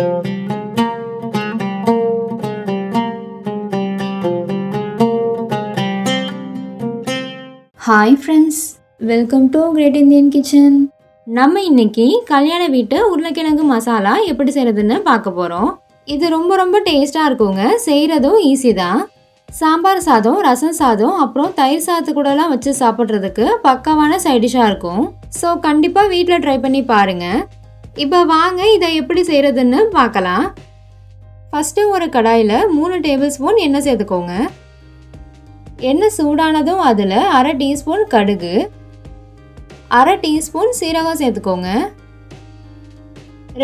Hi friends welcome to great Indian kitchen நம்ம இன்னைக்கு கல்யாண வீட்டு உருளைக்கிழங்கு மசாலா எப்படி செய்கிறதுன்னு பார்க்க போகிறோம் இது ரொம்ப ரொம்ப டேஸ்ட்டாக இருக்குங்க செய்கிறதும் ஈஸி தான். சாம்பார் சாதம் ரசம் சாதம் அப்புறம் தயிர் சாதத்து கூடலாம் வச்சு சாப்பிட்றதுக்கு பக்காவான சைடிஷாக இருக்கும். ஸோ கண்டிப்பாக வீட்டில் ட்ரை பண்ணி பாருங்கள் இப்போ வாங்க இதை எப்படி செய்கிறதுன்னு பார்க்கலாம். ஃபஸ்ட்டு ஒரு கடாயில் மூணு டேபிள் ஸ்பூன் எண்ணெய் சேர்த்துக்கோங்க. எண்ணெய் சூடானதும் அதில் அரை டீஸ்பூன் கடுகு அரை டீஸ்பூன் சீரகம் சேர்த்துக்கோங்க.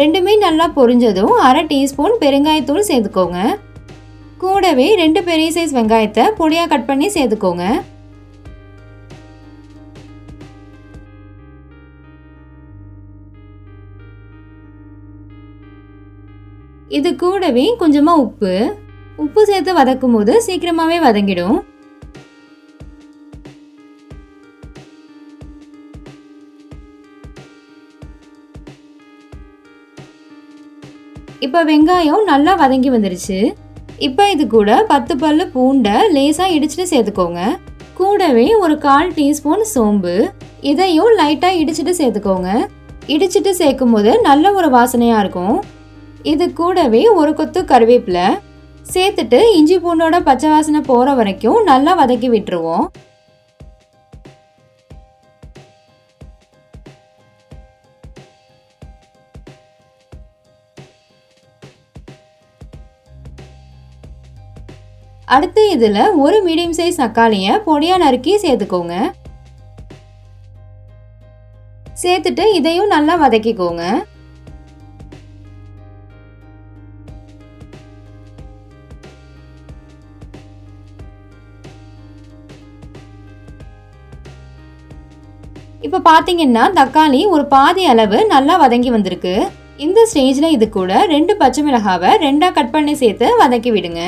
ரெண்டுமே நல்லா பொரிஞ்சதும் அரை டீஸ்பூன் பெருங்காயத்தூள் சேர்த்துக்கோங்க. கூடவே ரெண்டு பெரிய சைஸ் வெங்காயத்தை பொடியாக கட் பண்ணி சேர்த்துக்கோங்க. இது கூடவே கொஞ்சமாக உப்பு. உப்பு சேர்த்து வதக்கும் போது சீக்கிரமாகவே வதங்கிடும். இப்போ வெங்காயம் நல்லா வதங்கி வந்துருச்சு. இப்போ இது கூட பத்து பல்லு பூண்டை லேசாக இடிச்சிட்டு சேர்த்துக்கோங்க. கூடவே ஒரு கால் டீஸ்பூன் சோம்பு. இதையும் லைட்டாக இடிச்சிட்டு சேர்த்துக்கோங்க. இடிச்சிட்டு சேர்க்கும் போது நல்ல ஒரு வாசனையாக இருக்கும். இது கூடவே ஒரு கொத்து கருவேப்பிலை சேர்த்துட்டு இஞ்சி பூண்டோட பச்சை வாசனை போகிற வரைக்கும் நல்லா வதக்கி விட்டுருவோம். அடுத்து இதில் ஒரு மீடியம் சைஸ் தக்காளியை பொடியாக நறுக்கி சேர்த்துக்கோங்க. சேர்த்துட்டு இதையும் நல்லா வதக்கிக்கோங்க. இப்போ பார்த்தீங்கன்னா தக்காளி ஒரு பாதி அளவு நல்லா வதங்கி வந்திருக்கு. இந்த ஸ்டேஜில் இது கூட ரெண்டு பச்சை மிளகாவை ரெண்டாக கட் பண்ணி சேர்த்து வதக்கி விடுங்க.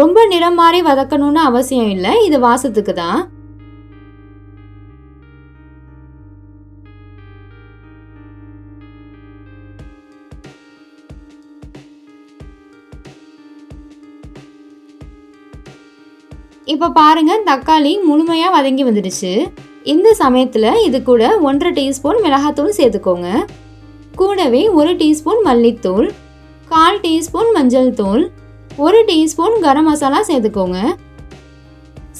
ரொம்ப நிறம் மாறி வதக்கணும்னு அவசியம் இல்லை இது வாசத்துக்கு தான். இப்போ பாருங்க தக்காளி முழுமையாக வதங்கி வந்துடுச்சு. இந்த சமயத்தில் இது கூட ஒன்றரை டீஸ்பூன் மிளகாத்தூள் சேர்த்துக்கோங்க. கூடவே ஒரு டீஸ்பூன் மல்லித்தூள் கால் டீஸ்பூன் மஞ்சள் தூள் ஒரு டீஸ்பூன் கரம் மசாலா சேர்த்துக்கோங்க.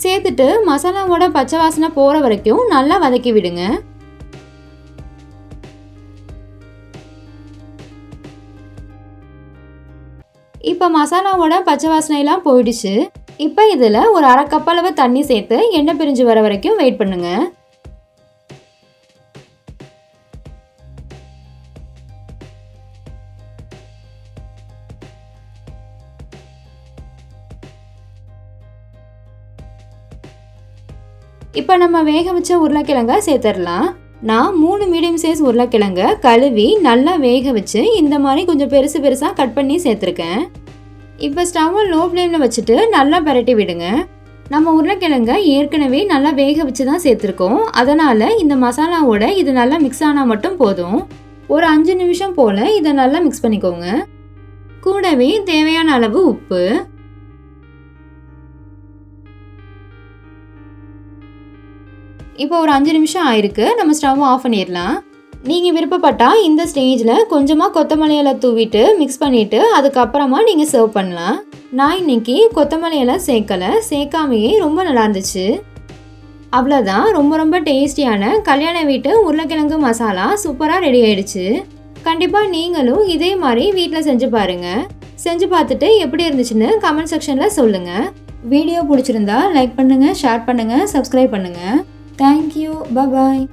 சேர்த்துட்டு மசாலாவோட பச்சை வாசனை போகிற வரைக்கும் நல்லா வதக்கி விடுங்க. இப்போ மசாலாவோட பச்சை வாசனையெல்லாம் போயிடுச்சு. இப்போ இதில் ஒரு அரை கப் அளவு தண்ணி சேர்த்து எண்ணெய் பிரிஞ்சு வர வரைக்கும் வெயிட் பண்ணுங்கள் இப்போ நம்ம வேக வச்ச உருளைக்கிழங்க சேர்த்துடலாம். நான் மூணு மீடியம் சைஸ் உருளைக்கிழங்க கழுவி நல்லா வேக வச்சு இந்த மாதிரி கொஞ்சம் பெருசு பெருசாக கட் பண்ணி சேர்த்துருக்கேன். இப்போ ஸ்டவ்வை லோ ஃப்ளேமில் வச்சுட்டு நல்லா பரட்டி விடுங்க. நம்ம உருளைக்கிழங்க ஏற்கனவே நல்லா வேக வச்சு தான் சேர்த்துருக்கோம். அதனால் இந்த மசாலாவோட இது நல்லா மிக்ஸ் ஆனால் மட்டும் போதும். ஒரு அஞ்சு நிமிஷம் போல் இதை நல்லா மிக்ஸ் பண்ணிக்கோங்க. கூடவே தேவையான அளவு உப்பு இப்போ ஒரு அஞ்சு நிமிஷம் ஆயிருக்கு. நம்ம ஸ்டவ் ஆஃப் பண்ணிடலாம். நீங்கள் விருப்பப்பட்டால் இந்த ஸ்டேஜில் கொஞ்சமாக கொத்தமல்லி தூவிட்டு மிக்ஸ் பண்ணிவிட்டு அதுக்கப்புறமா நீங்கள் சர்வ் பண்ணலாம். நான் இன்னைக்கு கொத்தமல்லி சேர்க்கலை. சேர்க்காமையே ரொம்ப நல்லா இருந்துச்சு. அவ்வளோதான் ரொம்ப ரொம்ப டேஸ்டியான கல்யாண வீட்டு உருளைக்கிழங்கு மசாலா சூப்பராக ரெடி ஆயிடுச்சு. கண்டிப்பாக நீங்களும் இதே மாதிரி வீட்டில் செஞ்சு பாருங்கள் செஞ்சு பார்த்துட்டு எப்படி இருந்துச்சுன்னு கமெண்ட் செக்ஷனில் சொல்லுங்கள் வீடியோ பிடிச்சிருந்தா லைக் பண்ணுங்கள் ஷேர் பண்ணுங்கள் சப்ஸ்கிரைப் பண்ணுங்கள் Thank you. Bye bye.